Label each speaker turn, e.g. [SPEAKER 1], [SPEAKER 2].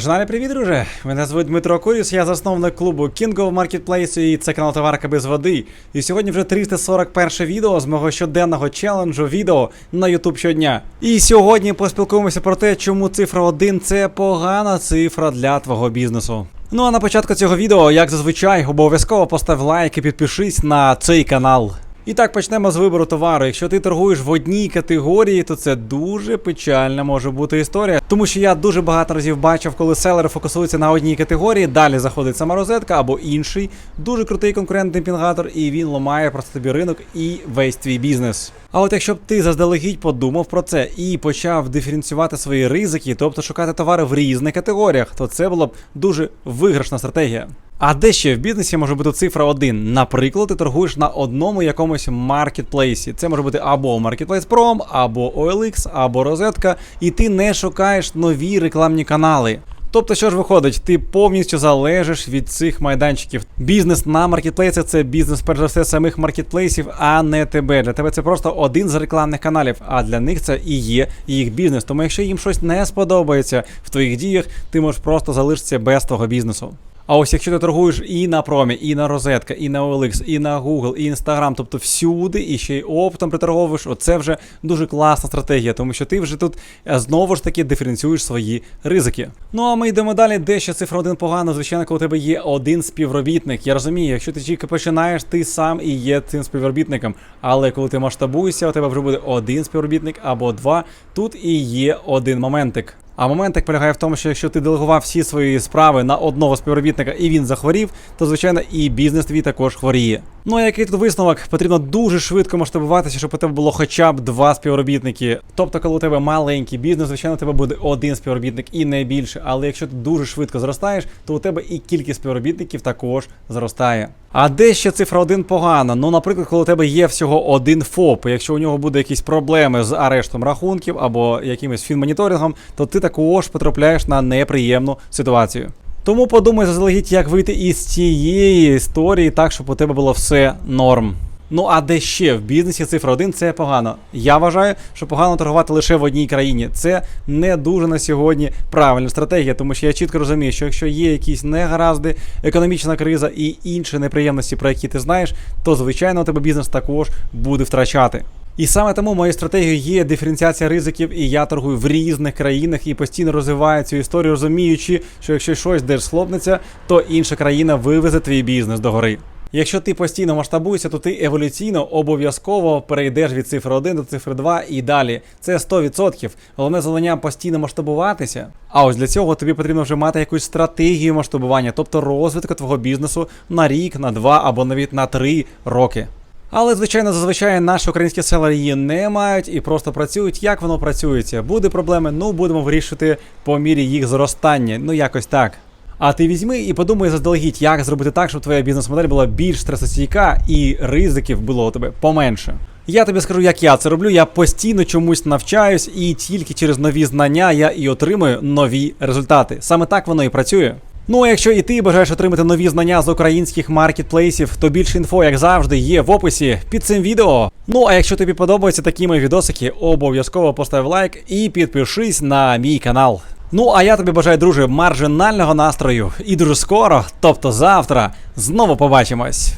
[SPEAKER 1] Маржинальний привіт, друже! Мене звуть Дмитро Куріс, я засновник клубу King of Marketplace і це канал Товарка без води. І сьогодні вже 341 відео з мого щоденного челенджу відео на YouTube щодня. І сьогодні поспілкуємося про те, чому цифра 1 це погана цифра для твого бізнесу. Ну а на початку цього відео, як зазвичай, обов'язково постав лайк і підпишись на цей канал. І так почнемо з вибору товару. Якщо ти торгуєш в одній категорії, то це дуже печальна може бути історія. Тому що я дуже багато разів бачив, коли селери фокусуються на одній категорії, далі заходить сама розетка або інший дуже крутий конкурентний пінгатор, і він ламає просто тобі ринок і весь твій бізнес. А от якщо б ти заздалегідь подумав про це і почав диференціювати свої ризики, тобто шукати товари в різних категоріях, то це була б дуже виграшна стратегія. А де ще в бізнесі може бути цифра 1? Наприклад, ти торгуєш на одному якомусь маркетплейсі. Це може бути або Marketplace Prom, або OLX, або розетка, і ти не шукаєш нові рекламні канали. Тобто, що ж виходить, ти повністю залежиш від цих майданчиків. Бізнес на маркетплейсах це бізнес, перш за все, самих маркетплейсів, а не тебе. Для тебе це просто один з рекламних каналів, а для них це і є їх бізнес. Тому якщо їм щось не сподобається в твоїх діях, ти можеш просто залишитися без твого бізнесу. А ось якщо ти торгуєш і на промі, і на розетка, і на OLX, і на Google, і Instagram, тобто всюди, і ще й оптом приторговуєш, оце вже дуже класна стратегія, тому що ти вже тут е, знову ж таки диференціюєш свої ризики. Ну а ми йдемо далі. Дещо цифра один погано, звичайно, коли у тебе є один співробітник. Я розумію, якщо ти тільки починаєш, ти сам і є цим співробітником. Але коли ти масштабуєшся, у тебе вже буде один співробітник або два. Тут і є один моментик. А момент так полягає в тому, що якщо ти делегував всі свої справи на одного співробітника і він захворів, то звичайно і бізнес твій також хворіє. Ну а який тут висновок? Потрібно дуже швидко масштабуватися, щоб у тебе було хоча б два співробітники. Тобто, коли у тебе маленький бізнес, звичайно, у тебе буде один співробітник і не більше. Але якщо ти дуже швидко зростаєш, то у тебе і кількість співробітників також зростає. А де ще цифра 1 погана? Ну, наприклад, коли у тебе є всього один ФОП, якщо у нього буде якісь проблеми з арештом рахунків або якимось фінмоніторингом, то ти також потрапляєш на неприємну ситуацію. Тому подумай заздалегідь, як вийти із цієї історії так, щоб у тебе було все норм. Ну а де ще в бізнесі цифра 1 це погано. Я вважаю, що погано торгувати лише в одній країні. Це не дуже на сьогодні правильна стратегія, тому що я чітко розумію, що якщо є якісь негаразди, економічна криза і інші неприємності, про які ти знаєш, то звичайно у тебе бізнес також буде втрачати. І саме тому моєю стратегією є диференціація ризиків, і я торгую в різних країнах і постійно розвиваю цю історію, розуміючи, що якщо щось десь схлопнеться, то інша країна вивезе твій бізнес догори. Якщо ти постійно масштабуєшся, то ти еволюційно обов'язково перейдеш від цифри 1 до цифри 2 і далі. Це 100%. Головне завдання постійно масштабуватися. А ось для цього тобі потрібно вже мати якусь стратегію масштабування, тобто розвитку твого бізнесу на рік, на два або навіть на три роки. Але, звичайно, зазвичай наші українські селери її не мають і просто працюють, як воно працюється. Буде проблеми, ну будемо вирішити по мірі їх зростання. Ну якось так. А ти візьми і подумай заздалегідь, як зробити так, щоб твоя бізнес-модель була більш стресостійка і ризиків було у тебе поменше. Я тобі скажу, як я це роблю. Я постійно чомусь навчаюсь, і тільки через нові знання я і отримую нові результати. Саме так воно і працює. Ну а якщо і ти бажаєш отримати нові знання з українських маркетплейсів, то більше інфо, як завжди, є в описі під цим відео. Ну а якщо тобі подобаються такі мої відосики, обов'язково постав лайк і підпишись на мій канал. Ну а я тобі бажаю, друже, маржинального настрою і дуже скоро, тобто завтра, знову побачимось.